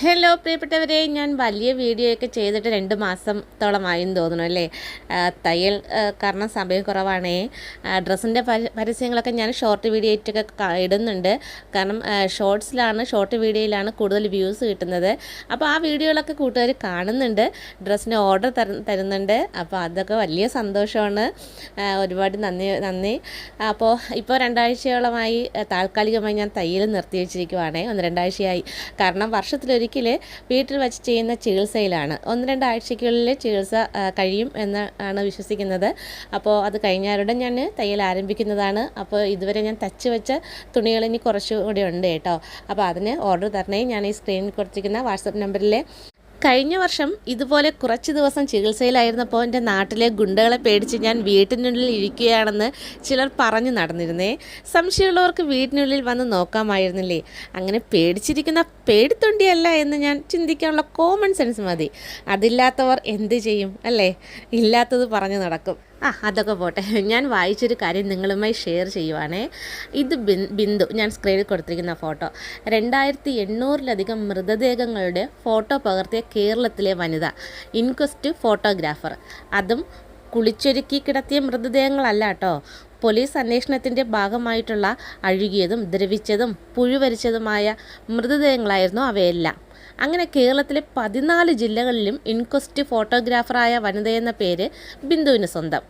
Hello പ്രിയപ്പെട്ടവരെ ഞാൻ വലിയ വീഡിയോ ഒക്കെ ചെയ്തിട്ട് രണ്ട് മാസത്തോളമായെന്ന് തോന്നുന്നു അല്ലേ? തയ്യൽ കാരണം സമയം കുറവാണേ. ഡ്രസ്സിന്റെ പരസ്യങ്ങളൊക്കെ ഞാൻ ഷോർട്ട് വീഡിയോ ആയിട്ടൊക്കെ ഇടുന്നുണ്ട്. കാരണം ഷോർട്സിലാണ് ഷോർട്ട് വീഡിയോയിലാണ് കൂടുതൽ വ്യൂസ് കിട്ടുന്നത്. അപ്പോൾ ആ വീഡിയോകളൊക്കെ കൂട്ടുകാർ കാണുന്നുണ്ട്. ഡ്രസ്സിന് ഓർഡർ തരുന്നുണ്ട്. അപ്പോൾ അതൊക്കെ വലിയ സന്തോഷമാണ്. ഒരുപാട് നന്ദി നന്ദി. അപ്പോൾ ഇപ്പോൾ രണ്ടാഴ്ചയോളമായി താൽക്കാലികമായി ഞാൻ തയ്യൽ നിർത്തി വെച്ചിരിക്കുവാണേ ഒന്ന് രണ്ടാഴ്ചയായി. കാരണം വർഷത്തിലൊരിക്കൽ വീട്ടിൽ വെച്ച് ചെയ്യുന്ന ചികിത്സയിലാണ്. ഒന്ന് രണ്ടാഴ്ചയ്ക്കുള്ളിൽ ചികിത്സ കഴിയും എന്നാണ് വിശ്വസിക്കുന്നത്. അപ്പോൾ അത് കഴിഞ്ഞാലുടൻ ഞാൻ തയ്യൽ ആരംഭിക്കുന്നതാണ്. അപ്പോൾ ഇതുവരെ ഞാൻ തച്ച് വെച്ച തുണികൾ ഇനി കുറച്ചുകൂടി ഉണ്ട് കേട്ടോ. അപ്പോൾ അതിന് ഓർഡർ തരണേ. ഞാൻ ഈ സ്ക്രീനിൽ കൊടുത്തിരിക്കുന്ന വാട്സപ്പ് നമ്പറിലെ കഴിഞ്ഞ വർഷം ഇതുപോലെ കുറച്ച് ദിവസം ചികിത്സയിലായിരുന്നപ്പോൾ എന്റെ നാട്ടിലെ ഗുണ്ടകളെ പേടിച്ച് ഞാൻ വീട്ടിനുള്ളിൽ ഇരിക്കുകയാണെന്ന് ചിലർ പറഞ്ഞു നടന്നിരുന്നേ. സംശയമുള്ളവർക്ക് വീട്ടിനുള്ളിൽ വന്ന് നോക്കാമായിരുന്നില്ലേ? അങ്ങനെ പേടിച്ചിരിക്കുന്ന പേടിത്തൊണ്ടിയല്ല എന്ന് ഞാൻ ചിന്തിക്കാനുള്ള കോമൺ സെൻസ് മതി. അതില്ലാത്തവർ എന്ത് ചെയ്യും? അല്ലേ? ഇല്ലാത്തത് പറഞ്ഞു നടക്കും. ആ അതൊക്കെ പോട്ടെ. ഞാൻ വായിച്ചൊരു കാര്യം നിങ്ങളുമായി ഷെയർ ചെയ്യുവാണേ. ഇത് ബിന്ദു ഞാൻ സ്ക്രീനിൽ കൊടുത്തിരിക്കുന്ന ഫോട്ടോ രണ്ടായിരത്തി എണ്ണൂറിലധികം മൃതദേഹങ്ങളുടെ ഫോട്ടോ പകർത്തിയ കേരളത്തിലെ വനിത ഇൻക്വസ്റ്റ് ഫോട്ടോഗ്രാഫർ അതും കുളിച്ചൊരുക്കി കിടത്തിയ മൃതദേഹങ്ങളല്ല കേട്ടോ. പോലീസ് അന്വേഷണത്തിന്റെ ഭാഗമായിട്ടുള്ള അഴുകിയതും ദ്രവിച്ചതും പുഴുവരിച്ചതുമായ മൃതദേഹങ്ങളായിരുന്നു അവയെല്ലാം. അങ്ങനെ കേരളത്തിലെ പതിനാല് ജില്ലകളിലും ഇൻക്വസ്റ്റ് ഫോട്ടോഗ്രാഫറായ വനിതയെന്ന പേര് ബിന്ദുവിന് സ്വന്തം.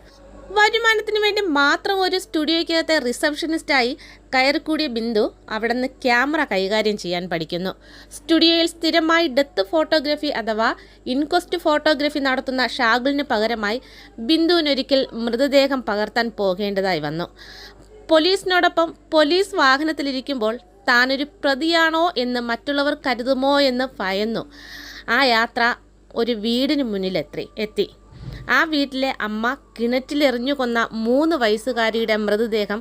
വരുമാനത്തിന് വേണ്ടി മാത്രം ഒരു സ്റ്റുഡിയോയ്ക്കകത്തെ റിസപ്ഷനിസ്റ്റായി കയറിക്കൂടിയ ബിന്ദു അവിടെ നിന്ന് ക്യാമറ കൈകാര്യം ചെയ്യാൻ പഠിക്കുന്നു. സ്റ്റുഡിയോയിൽ സ്ഥിരമായി ഡെത്ത് ഫോട്ടോഗ്രാഫി അഥവാ ഇൻക്വസ്റ്റ് ഫോട്ടോഗ്രാഫി നടത്തുന്ന ഷാഗുലിന് പകരമായി ബിന്ദുവിനൊരിക്കൽ മൃതദേഹം പകർത്താൻ പോകേണ്ടതായി വന്നു. പോലീസിനോടൊപ്പം പോലീസ് വാഹനത്തിലിരിക്കുമ്പോൾ താനൊരു പ്രതിയാണോ എന്ന് മറ്റുള്ളവർ കരുതുമോ എന്ന് ഭയന്നു. ആ യാത്ര ഒരു വീടിന് മുന്നിലെത്തി. എത്തി. ആ വീട്ടിലെ അമ്മ കിണറ്റിലെറിഞ്ഞു കൊന്ന മൂന്ന് വയസ്സുകാരിയുടെ മൃതദേഹം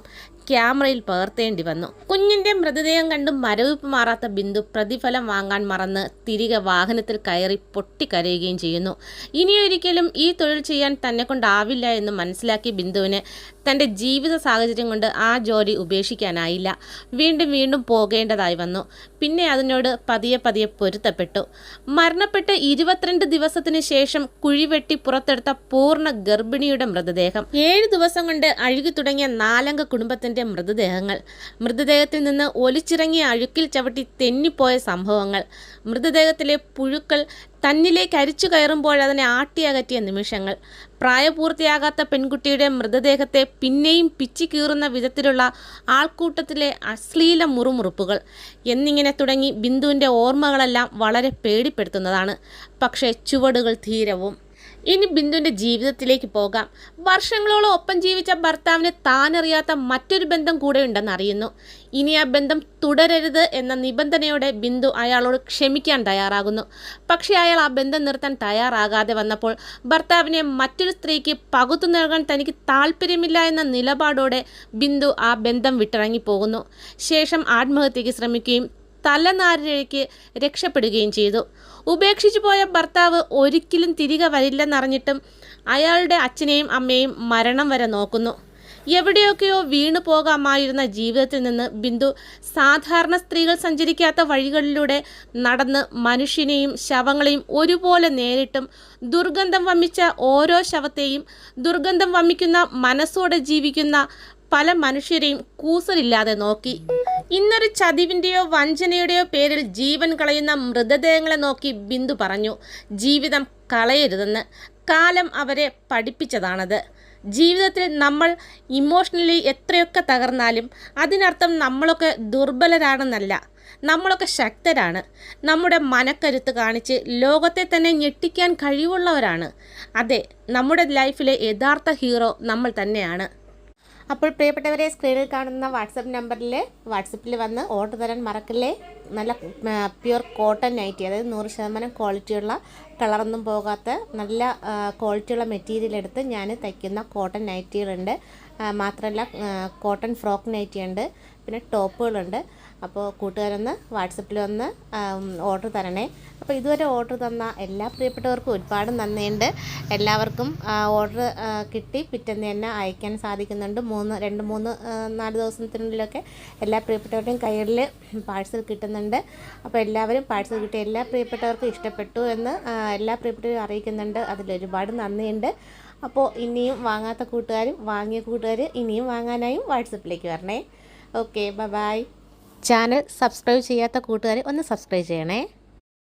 ക്യാമറയിൽ പകർത്തേണ്ടി വന്നു. കുഞ്ഞിന്റെ മൃതദേഹം കണ്ട് മരവിപ്പ് മാറാത്ത ബിന്ദു പ്രതിഫലം വാങ്ങാൻ മറന്ന് തിരികെ വാഹനത്തിൽ കയറി പൊട്ടിക്കരയുകയും ചെയ്യുന്നു. ഇനിയൊരിക്കലും ഈ തൊഴിൽ ചെയ്യാൻ തന്നെ കൊണ്ടാവില്ല എന്ന് മനസ്സിലാക്കിയ ബിന്ദുവിന് തന്റെ ജീവിത സാഹചര്യം കൊണ്ട് ആ ജോലി ഉപേക്ഷിക്കാനായില്ല. വീണ്ടും വീണ്ടും പോകേണ്ടതായി വന്നു. പിന്നെ അതിനോട് പതിയെ പതിയെ പൊരുത്തപ്പെട്ടു. മരണപ്പെട്ട് ഇരുപത്തിരണ്ട് ദിവസത്തിന് ശേഷം കുഴിവെട്ടി പുറത്തെടുത്ത പൂർണ ഗർഭിണിയുടെ മൃതദേഹം. ഏഴ് ദിവസം കൊണ്ട് അഴുകി തുടങ്ങിയ നാലംഗ കുടുംബത്തിന്റെ മൃതദേഹങ്ങൾ. മൃതദേഹത്തിൽ നിന്ന് ഒലിച്ചിറങ്ങിയ അഴുക്കിൽ ചവിട്ടി തെന്നിപ്പോയ സംഭവങ്ങൾ. മൃതദേഹത്തിലെ പുഴുക്കൾ തന്നിലേക്ക് അരിച്ചു കയറുമ്പോൾ അതിനെ ആട്ടിയകറ്റിയ നിമിഷങ്ങൾ. പ്രായപൂർത്തിയാകാത്ത പെൺകുട്ടിയുടെ മൃതദേഹത്തെ പിന്നെയും പിച്ചി കീറുന്ന വിധത്തിലുള്ള ആൾക്കൂട്ടത്തിലെ അശ്ലീല മുറുമുറുപ്പുകൾ എന്നിങ്ങനെ തുടങ്ങി ബിന്ദുവിന്റെ ഓർമ്മകളെല്ലാം വളരെ പേടിപ്പെടുത്തുന്നതാണ്. പക്ഷേ ചുവടുകൾ ധീരവും ഇനി ബിന്ദുവിന്റെ ജീവിതത്തിലേക്ക് പോകാം. വർഷങ്ങളോളം ഒപ്പം ജീവിച്ച ഭർത്താവിന് താനറിയാത്ത മറ്റൊരു ബന്ധം കൂടെ ഉണ്ടെന്ന് അറിയുന്നു. ഇനി ആ ബന്ധം തുടരരുത് എന്ന നിബന്ധനയോടെ ബിന്ദു അയാളോട് ക്ഷമിക്കാൻ തയ്യാറാകുന്നു. പക്ഷേ അയാൾ ആ ബന്ധം നിർത്താൻ തയ്യാറാകാതെ വന്നപ്പോൾ ഭർത്താവിനെ മറ്റൊരു സ്ത്രീക്ക് പകുത്തു നൽകാൻ തനിക്ക് താല്പര്യമില്ല എന്ന നിലപാടോടെ ബിന്ദു ആ ബന്ധം വിട്ടിറങ്ങി പോകുന്നു ശേഷം ആത്മഹത്യയ്ക്ക് ശ്രമിക്കുകയും തലനാരിഴയ്ക്ക് രക്ഷപ്പെടുകയും ചെയ്തു. ഉപേക്ഷിച്ചു പോയ ഭർത്താവ് ഒരിക്കലും തിരികെ വരില്ലെന്നറിഞ്ഞിട്ടും അയാളുടെ അച്ഛനെയും അമ്മയും മരണം വരെ നോക്കുന്നു. എവിടെയൊക്കെയോ വീണു പോകാമായിരുന്ന ജീവിതത്തിൽ നിന്ന് ബിന്ദു സാധാരണ സ്ത്രീകൾ സഞ്ചരിക്കാത്ത വഴികളിലൂടെ നടന്ന് മനുഷ്യനെയും ശവങ്ങളെയും ഒരുപോലെ നേരിട്ടും ദുർഗന്ധം വമിച്ച ഓരോ ശവത്തെയും ദുർഗന്ധം വമിക്കുന്ന മനസ്സോടെ ജീവിക്കുന്ന പല മനുഷ്യരെയും കൂസലില്ലാതെ നോക്കി. ഇന്നൊരു ചതിവിന്റെയോ വഞ്ചനയുടെയോ പേരിൽ ജീവൻ കളയുന്ന മൃതദേഹങ്ങളെ നോക്കി ബിന്ദു പറഞ്ഞു ജീവിതം കളയരുതെന്ന്. കാലം അവരെ പഠിപ്പിച്ചതാണത്. ജീവിതത്തിൽ നമ്മൾ ഇമോഷണലി എത്രയൊക്കെ തകർന്നാലും അതിനർത്ഥം നമ്മളൊക്കെ ദുർബലരാണെന്നല്ല നമ്മളൊക്കെ ശക്തരാണ്. നമ്മുടെ മനക്കരുത്ത് കാണിച്ച് ലോകത്തെ തന്നെ ഞെട്ടിക്കാൻ കഴിവുള്ളവരാണ്. അതെ നമ്മുടെ ലൈഫിലെ യഥാർത്ഥ ഹീറോ നമ്മൾ തന്നെയാണ്. അപ്പോൾ പ്രിയപ്പെട്ടവരെ സ്ക്രീനിൽ കാണുന്ന വാട്സപ്പ് നമ്പറിൽ വാട്സപ്പിൽ വന്ന് ഓർഡർ തരാൻ മറക്കല്ലേ? നല്ല പ്യുർ കോട്ടൺ നൈറ്റി അതായത് നൂറ് ശതമാനം ക്വാളിറ്റിയുള്ള കളറൊന്നും പോകാത്ത നല്ല ക്വാളിറ്റിയുള്ള മെറ്റീരിയൽ എടുത്ത് ഞാൻ തയ്ക്കുന്ന കോട്ടൺ നൈറ്റികളുണ്ട് മാത്രമല്ല കോട്ടൺ ഫ്രോക്ക് നൈറ്റി ഉണ്ട് പിന്നെ ടോപ്പുകളുണ്ട്. അപ്പോൾ കൂട്ടുകാരൊന്ന് വാട്സപ്പിൽ ഒന്ന് ഓർഡർ തരണേ. അപ്പോൾ ഇതുവരെ ഓർഡർ തന്ന എല്ലാ പ്രിയപ്പെട്ടവർക്കും ഒരുപാട് നന്ദിയുണ്ട്. എല്ലാവർക്കും ഓർഡർ കിട്ടി. പിറ്റേന്ന് തന്നെ അയക്കാൻ സാധിക്കുന്നുണ്ട്. മൂന്ന് രണ്ട് മൂന്ന് നാല് ദിവസത്തിനുള്ളിലൊക്കെ എല്ലാ പ്രിയപ്പെട്ടവരുടെയും കയ്യിൽ പാഴ്സൽ കിട്ടുന്നുണ്ട്. അപ്പോൾ എല്ലാവരും പാഴ്സൽ കിട്ടി എല്ലാ പ്രിയപ്പെട്ടവർക്കും ഇഷ്ടപ്പെട്ടു എന്ന് എല്ലാ പ്രിയപ്പെട്ടവരും അറിയിക്കുന്നുണ്ട്. അതിലൊരുപാട് നന്ദിയുണ്ട്. അപ്പോൾ ഇനിയും വാങ്ങാത്ത കൂട്ടുകാരും വാങ്ങിയ കൂട്ടുകാർ ഇനിയും വാങ്ങാനായും വാട്സപ്പിലേക്ക് വരണേ. ഓക്കെ ബൈ ചാനൽ സബ്സ്ക്രൈബ് ചെയ്യാത്ത കൂട്ടുകാർ ഒന്ന് സബ്സ്ക്രൈബ് ചെയ്യണേ.